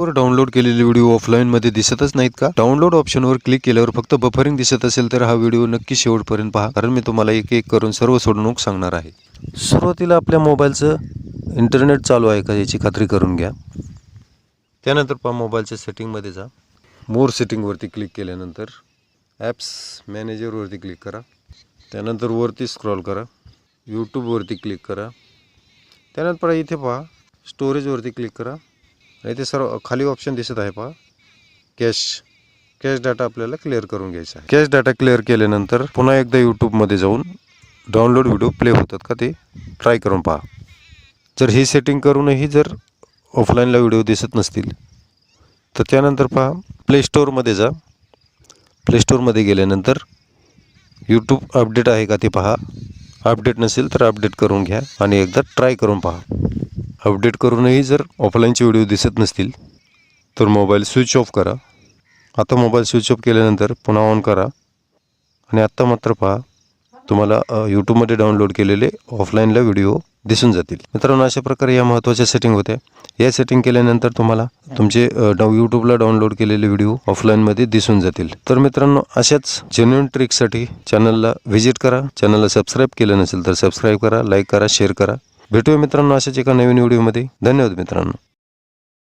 वर डाउनलोड केलेले व्हिडिओ ऑफलाईनमध्ये दिसतच नाहीत का? डाउनलोड ऑप्शनवर क्लिक केल्यावर फक्त बफरिंग दिसत असेल तर हा व्हिडिओ नक्की शेवटपर्यंत पहा कारण मी तुम्हाला एक एक करून सर्व सोडवणूक सांगणार आहे. सुरुवातीला आपल्या मोबाईलचं इंटरनेट चालू आहे का याची खात्री करून घ्या. त्यानंतर पहा मोबाईलच्या सेटिंगमध्ये जा. मोर सेटिंगवरती क्लिक केल्यानंतर ॲप्स मॅनेजरवरती क्लिक करा. त्यानंतर वरती स्क्रॉल करा. यूट्यूबवरती क्लिक करा. त्यानंतर इथे पहा स्टोरेजवरती क्लिक करा. इथे सर्व खाली ऑप्शन दिसत आहे पहा. कॅश कॅश डाटा आपल्याला क्लिअर करून घ्यायचा आहे. कॅश डाटा क्लिअर केल्यानंतर पुन्हा एकदा यूट्यूबमध्ये जाऊन डाउनलोड व्हिडिओ प्ले होतात का ते ट्राय करून पहा. जर ही सेटिंग करूनही जर ऑफलाईनला व्हिडिओ दिसत नसतील तर त्यानंतर पहा प्ले स्टोअरमध्ये जा. प्ले स्टोअरमध्ये गेल्यानंतर यूट्यूब अपडेट आहे का ते पहा. अपडेट नसेल तर अपडेट करून घ्या आणि एकदा ट्राय करून पहा. अपडेट करूनही जर ऑफलाईनचे व्हिडिओ दिसत नसतील तर मोबाईल स्विच ऑफ करा. आता मोबाईल स्विच ऑफ केल्यानंतर पुन्हा ऑन करा. आणि आत्ता मात्र पहा तुम्हाला यूट्यूबमध्ये डाउनलोड केलेले ऑफलाईनला व्हिडिओ दिसून जातील. मित्रांनो अशा प्रकारे या महत्त्वाच्या सेटिंग होत्या. या सेटिंग केल्यानंतर तुम्हाला तुमचे डाऊ यूट्यूबला डाउनलोड केलेले व्हिडिओ ऑफलाईनमध्ये दिसून जातील. तर मित्रांनो अशाच जेन्युन ट्रिकसाठी चॅनलला व्हिजिट करा. चॅनलला सबस्क्राईब केलं नसेल तर सबस्क्राईब करा लाईक करा शेअर करा. भेटूया मित्रांनो अशाच एका नवीन व्हिडिओमध्ये. धन्यवाद मित्रांनो.